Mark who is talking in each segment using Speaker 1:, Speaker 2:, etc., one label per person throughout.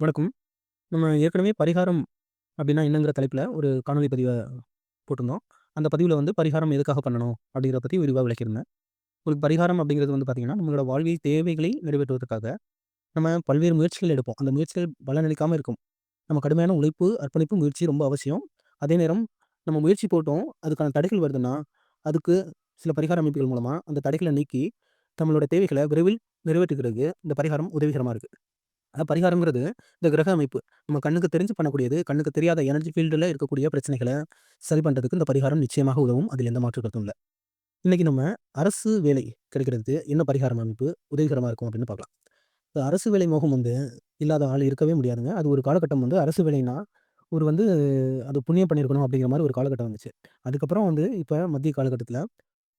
Speaker 1: வணக்கம். நம்ம ஏற்கனவே பரிகாரம் அப்படின்னா என்னங்கிற தலைப்பில் ஒரு காணொலி பதிவை போட்டிருந்தோம். அந்த பதிவில் வந்து பரிகாரம் எதுக்காக பண்ணணும்? அப்படிங்கிறத பற்றி விரிவாக விளக்கியிருந்தேன். ஒரு பரிகாரம் அப்படிங்கிறது வந்து பார்த்திங்கன்னா நம்மளோட வாழ்வில் தேவைகளை நிறைவேற்றுவதற்காக நம்ம பல்வேறு முயற்சிகள் எடுப்போம். அந்த முயற்சிகள் பலனளிக்காமல் இருக்கும். நம்ம கடுமையான உழைப்பு, அர்ப்பணிப்பு, முயற்சி ரொம்ப அவசியம். அதே நேரம் நம்ம முயற்சி போட்டோம், அதுக்கான தடைகள் வருதுன்னா, அதுக்கு சில பரிகார அமைப்புகள் மூலமாக அந்த தடைகளை நீக்கி, நம்மளோட தேவைகளை விரைவில் நிறைவேற்றுகிறதுக்கு இந்த பரிகாரம் உதவிகரமாக இருக்குது அ பரிகாரங்கிறது இந்த கிரக அமைப்பு. நம்ம கண்ணுக்கு தெரிஞ்சு பண்ணக்கூடியது. கண்ணுக்கு தெரியாத எனர்ஜி ஃபீல்டில் இருக்கக்கூடிய பிரச்சனைகளை சரி பண்ணுறதுக்கு இந்த பரிகாரம் நிச்சயமாக உதவும். அதில் எந்த மாற்று கருத்தும் இல்லை இன்றைக்கி நம்ம அரசு வேலை கிடைக்கிறதுக்கு என்ன பரிகாரம் அமைப்பு உதவிகரமாக இருக்கும் அப்படின்னு பார்க்கலாம். இப்போ அரசு வேலை மோகம் வந்து இல்லாத ஆள் இருக்கவே முடியாதுங்க. அது ஒரு காலகட்டம் வந்து அரசு வேலைன்னா, ஒரு வந்து அது புண்ணியம் பண்ணியிருக்கணும் அப்படிங்கிற மாதிரி ஒரு காலகட்டம் வந்துச்சு. அதுக்கப்புறம் வந்து இப்போ மத்திய காலகட்டத்தில்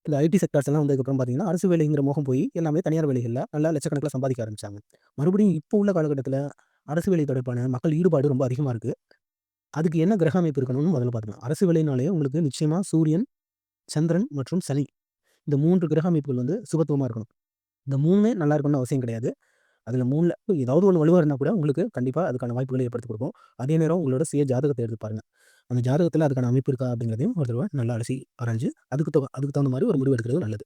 Speaker 1: இந்த ஐடி செக்டார்ஸ் எல்லாம் வந்ததுக்கப்புறம் பார்த்தீங்கன்னா, அரசு வேலைங்கிற மோகம் போய் எல்லாமே தனியார் வேலைகளில் நல்லா லட்சக்கணக்கில் சம்பாதிக்க ஆரம்பிச்சாங்க. மறுபடியும் இப்போ உள்ள காலகட்டத்தில் அரசு வேலை தொடர்பான மக்கள் ஈடுபாடு ரொம்ப அதிகமாக இருக்குது அதுக்கு என்ன கிரக அமைப்பு இருக்கணும்னு முதல்ல பார்த்துக்கலாம். அரசு வேலைனாலே உங்களுக்கு நிச்சயமாக சூரியன், சந்திரன் மற்றும் சனி. இந்த மூன்று கிரக அமைப்புகள் வந்து சுகத்துவமாக இருக்கணும். இந்த மூணுமே நல்லா இருக்கணும்னு அவசியம் கிடையாது. அதில் மூணில் ஏதாவது ஒன்று வலுவாக இருந்தால் கூட உங்களுக்கு கண்டிப்பாக அதுக்கான வாய்ப்புகளை ஏற்படுத்தி கொடுக்கும் அதே நேரம் உங்களோட சுய ஜாதகத்தை எடுத்து பாருங்கள் அந்த ஜாதகத்தில் அதுக்கான அமைப்பு இருக்கா அப்படிங்கிறதையும் ஒரு தடவை நல்லா அலசி ஆராய்ஞ்சு அதுக்கு தகு அதுக்கு தகுந்த மாதிரி ஒரு முடிவு எடுக்கிறது நல்லது.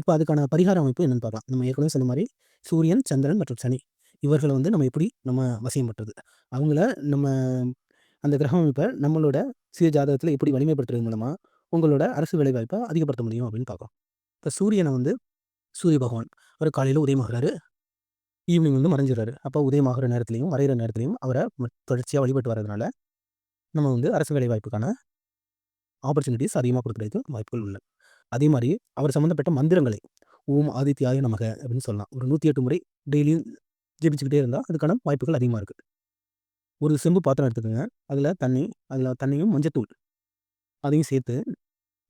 Speaker 1: இப்போ அதுக்கான பரிகார அமைப்பு என்னென்னு பார்க்கலாம். நம்ம ஏற்கனவே சொன்ன மாதிரி சூரியன், சந்திரன் மற்றும் சனி. இவர்களை வந்து நம்ம எப்படி நம்ம வசியம் பண்றது? அவங்கள நம்ம அந்த கிரக அமைப்பை நம்மளோட சுய ஜாதகத்தில் எப்படி வலிமைப்படுத்துறது மூலமாக உங்களோட அரசு வேலைவாய்ப்பை அதிகப்படுத்த முடியும் அப்படின்னு பார்க்கலாம். இப்போ சூரியனை வந்து சூரிய பகவான். அவர் காலையில் உதயமாகுறாரு. ஈவினிங் வந்து வரைஞ்சிறார் அப்போ உதயமாகிற நேரத்துலையும் வரைகிற நேரத்துலையும் அவரை தொடர்ச்சியாக வழிபட்டு வரதுனால, நம்ம வந்து அரசு வேலை வாய்ப்புக்கான ஆப்பர்ச்சுனிட்டீஸ் கொடுக்குறதுக்கு வாய்ப்புகள் உள்ளன. அதே மாதிரி அவர் சம்மந்தப்பட்ட மந்திரங்களை, ஓம் ஆதித்யாய நமக அப்படின்னு சொல்லலாம். ஒரு 108 முறை டெய்லியும் ஜெபிச்சுக்கிட்டே இருந்தால் அதுக்கான வாய்ப்புகள் அதிகமாக இருக்குது ஒரு செம்பு பாத்திரம் எடுத்துக்கோங்க அதில் தண்ணி, அதில் தண்ணியும், மஞ்சத்தூள் அதையும் சேர்த்து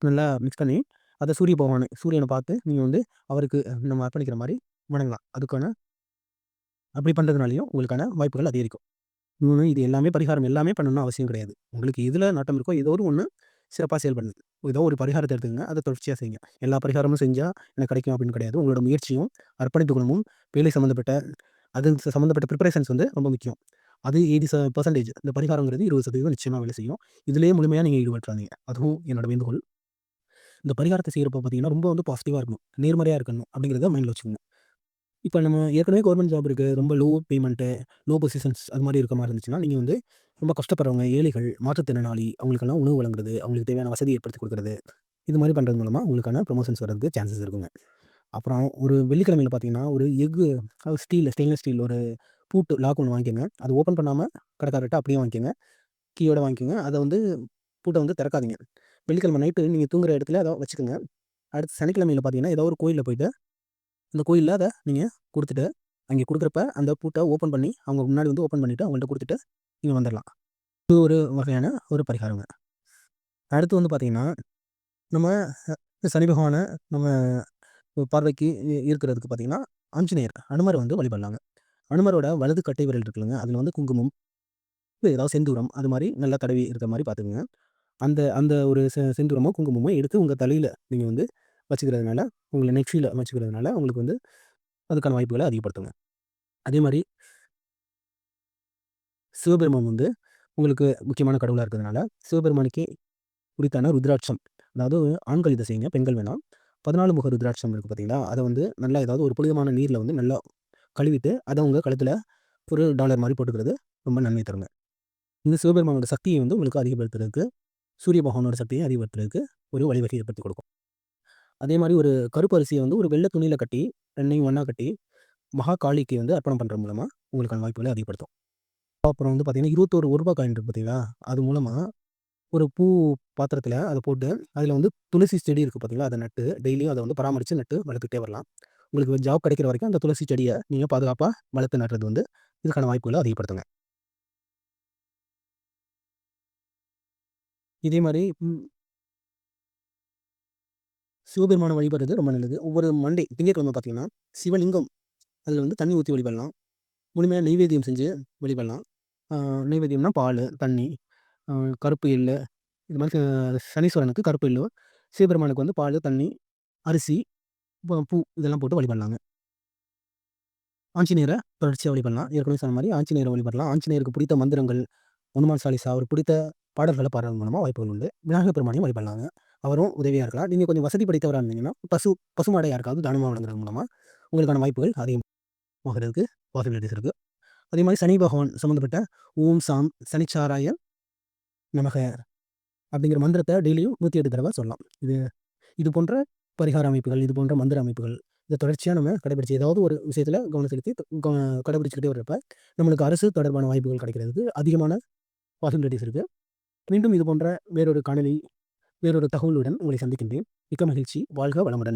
Speaker 1: நல்லா மிக்ஸ் பண்ணி, அதை சூரிய பகவான சூரியனை பார்த்து நீங்கள் வந்து அவருக்கு நம்ம அர்ப்பணிக்கிற மாதிரி வணங்கலாம். அதுக்கான அப்படி பண்ணுறதுனாலையும் உங்களுக்கான வாய்ப்புகள் அதிகரிக்கும். இன்னொன்னு இது எல்லாமே பரிகாரம் எல்லாமே பண்ணணும்னு அவசியம் கிடையாது. உங்களுக்கு இதில் நாட்டம் இருக்கோ ஏதோ ஒரு ஒன்று சிறப்பாக செயல்படுது ஏதோ ஒரு பரிகாரத்தை எடுத்துக்கங்க. அதை தொடர்ச்சியாக செய்யுங்க. எல்லா பரிகாரமும் செஞ்சால் எனக்கு கிடைக்கும் அப்படின்னு கிடையாது. உங்களோட முயற்சியும், அர்ப்பணிப்பு குணமும், வேலை சம்மந்தப்பட்ட அது சம்மந்தப்பட்ட ப்ரிப்பரேஷன்ஸ் வந்து ரொம்ப முக்கியம். அது 80% இந்த பரிகாரங்கிறது இருபது சதவீதம் நிச்சயமாக வேலை செய்யும். இதிலேயே முழுமையாக நீங்கள் ஈடுபட்டுறாதீங்க. அதுவும் என்னோட வேண்டுகோள். இந்த பரிகாரத்தை செய்கிறப்ப பார்த்தீங்கன்னா, ரொம்ப வந்து பாசிட்டிவாக இருக்கணும். நேர்மறையாக இருக்கணும் அப்படிங்கிறத மைண்ட்ல வச்சுக்கணும் இப்போ நம்ம ஏற்கனவே கவர்மெண்ட் ஜாப் இருக்குது ரொம்ப லோ பேமெண்ட்டு, லோ பொசிஷன்ஸ் அது மாதிரி இருக்க மாதிரி இருந்துச்சுன்னா, நீங்கள் வந்து ரொம்ப கஷ்டப்படுறவங்க, ஏழைகள், மாற்றுத்திறனாளி அவங்களுக்கெல்லாம் உணவு வழங்குறது, அவங்களுக்கு தேவையான வசதி ஏற்படுத்தி கொடுக்குறது இது மாதிரி பண்ணுறது மூலமாக உங்களுக்கான ப்ரொமோஷன்ஸ் வர்றதுக்கு சான்சஸ் இருக்குங்க. அப்புறம் ஒரு வெள்ளிக்கிழமையில பார்த்தீங்கன்னா, ஒரு எஃகு அது ஸ்டீல் ஸ்டெயின்லெஸ் ஸ்டீல் ஒரு பூட்டு லாக் ஒன்று வாங்கிக்கங்க. அது ஓப்பன் பண்ணாமல் கடைக்காரர்கிட்ட அப்படியே வாங்கிக்கங்க. கீயோட வாங்கிக்கோங்க அதை வந்து பூட்டை வந்து திறக்காதீங்க. வெள்ளிக்கிழமை நைட்டு நீங்கள் தூங்குற இடத்துல அதை வச்சுக்கோங்க அடுத்து சனிக்கிழமையில் பார்த்தீங்கன்னா, ஏதோ ஒரு கோயிலில் போயிட்டு, அந்த கோயில்ல அதை நீங்கள் கொடுத்துட்டு அங்கே கொடுக்குறப்ப அந்த பூட்டை ஓப்பன் பண்ணி, அவங்க முன்னாடி வந்து ஓப்பன் பண்ணிவிட்டு அவங்கள்ட்ட கொடுத்துட்டு நீங்கள் வந்துடலாம் இது ஒரு வகையான ஒரு பரிகாரங்க. அடுத்து வந்து பார்த்தீங்கன்னா, நம்ம சனி பகவானை நம்ம பார்வைக்கு இருக்கிறதுக்கு பார்த்திங்கன்னா பார்த்தீங்கன்னா, ஆஞ்சநேயர், அனுமர் வந்து வழிபடலாங்க. அனுமரோட வலது கட்டை விரல் இருக்குல்லங்க, அதில் வந்து குங்குமம், ஏதாவது செந்தூரம் அது மாதிரி நல்லா தடவி இருக்கிற மாதிரி பார்த்துக்குங்க அந்த அந்த ஒரு செ செந்தூரமோ, குங்குமமோ எடுத்து உங்கள் தலையில் நீங்கள் வந்து வச்சுக்கிறதுனால, உங்களை நெற்றியில வச்சுக்கிறதுனால உங்களுக்கு வந்து அதுக்கான வாய்ப்புகளை அதிகப்படுத்துங்க. அதே மாதிரி சிவபெருமான் வந்து உங்களுக்கு முக்கியமான கடவுளாக இருக்கிறதுனால, சிவபெருமானுக்கே குறித்தான ருத்ராட்சம். அதாவது ஆண்கள் இதை செய்யுங்க, பெண்கள் வேணாம். 14 முக ருத்ராட்சம் இருக்குது பார்த்தீங்களா? அதை வந்து நல்லா ஏதாவது ஒரு புனிதமான நீரில் வந்து நல்லா கழுவிட்டு, அதை உங்கள் கழுத்தில் ஒரு டாலர் மாதிரி போட்டுக்கிறது ரொம்ப நன்மை தருங்க. இந்த சிவபெருமானோட சக்தியை வந்து உங்களுக்கு அதிகப்படுத்துறதுக்கு, சூரிய பகவானோட சக்தியை அதிகப்படுத்துறதுக்கு ஒரு வழிவகை ஏற்படுத்தி கொடுக்கும். அதே மாதிரி ஒரு கருப்பு வந்து ஒரு வெள்ளை துணியில் கட்டி, ரெண்டையும் ஒன்றா கட்டி, மகா காளிக்கு வந்து அர்ப்பணம் பண்ணுற மூலமாக உங்களுக்கான வாய்ப்புகளை அதிகப்படுத்தும். அப்புறம் வந்து பார்த்தீங்கன்னா, ரூ. 21 காயின் இருக்குது பார்த்தீங்களா? அது மூலமாக ஒரு பூ பாத்திரத்தில் அதை போட்டு, அதில் வந்து துளசி செடி இருக்குது பார்த்தீங்களா? அதை நட்டு டெய்லியும் அதை வந்து பராமரித்து நட்டு வளர்த்துக்கிட்டே வரலாம். உங்களுக்கு ஜாப் கிடைக்கிற வரைக்கும் அந்த துளசி செடியை நீங்கள் பாதுகாப்பாக வளர்த்து நடுறது வந்து இதுக்கான வாய்ப்புகளை அதிகப்படுத்துங்க. இதே மாதிரி சிவபெருமான வழிபடுறது ரொம்ப நல்லது. ஒவ்வொரு மண்டே திங்கக்கிழமை பார்த்தீங்கன்னா, சிவலிங்கம் அதில் வந்து தண்ணி ஊற்றி வழிபடலாம். முழுமையாக நைவேத்தியம் செஞ்சு வழிபடலாம். நைவேத்தியம்னா பால் தண்ணி, கருப்பு எள்ளு இது மாதிரி சனீஸ்வரனுக்கு கருப்பு எள்ளு, சிவபெருமானுக்கு வந்து பால் தண்ணி, அரிசி, பூ இதெல்லாம் போட்டு வழிபடலாங்க. ஆஞ்சநேயரை தொடர்ச்சியாக வழிபடலாம் ஏற்கனவே சொன்ன மாதிரி ஆஞ்சநேயரை வழிபடலாம் ஆஞ்சநேயருக்கு பிடித்த மந்திரங்கள் ஹனுமான் சாலிசா அவர் பிடித்த பாடல்களை பாடுறது மூலமாக வாய்ப்புகள் உண்டு விநாயகர் பெருமானையும் வழிபடலாங்க அவரும் உதவியாக இருக்கலாம். நீங்கள் கொஞ்சம் வசதி படைத்தவராக இருந்தீங்கன்னா பசு பசுமாடை யாருக்காவது தானமாக வழங்குறது மூலமாக உங்களுக்கான வாய்ப்புகள் அதிகமாகிறதுக்கு பாசிபிலிட்டிஸ் இருக்குது அதே மாதிரி சனி பகவான் சம்மந்தப்பட்ட ஓம் சாம் சனிச்சாராய நமக அப்படிங்கிற மந்திரத்தை டெய்லியும் நூற்றி எட்டு தடவை சொல்லலாம். இது இது போன்ற பரிகார அமைப்புகள் இது போன்ற மந்திர அமைப்புகள் இதை தொடர்ச்சியாக நம்ம கடைபிடிச்சி ஏதாவது ஒரு விஷயத்தில் கவனம் செலுத்தி கடைபிடிச்சிக்கிட்டே வர்றப்ப நம்மளுக்கு அரசு தொடர்பான வாய்ப்புகள் கிடைக்கிறதுக்கு அதிகமான பாசிபிலிட்டிஸ் இருக்குது மீண்டும் இது போன்ற வேறொரு காணொலி வேறொரு தகவலுடன் உங்களை சந்திக்கின்றேன். மிக்க மகிழ்ச்சி. வாழ்க வளமுடன்.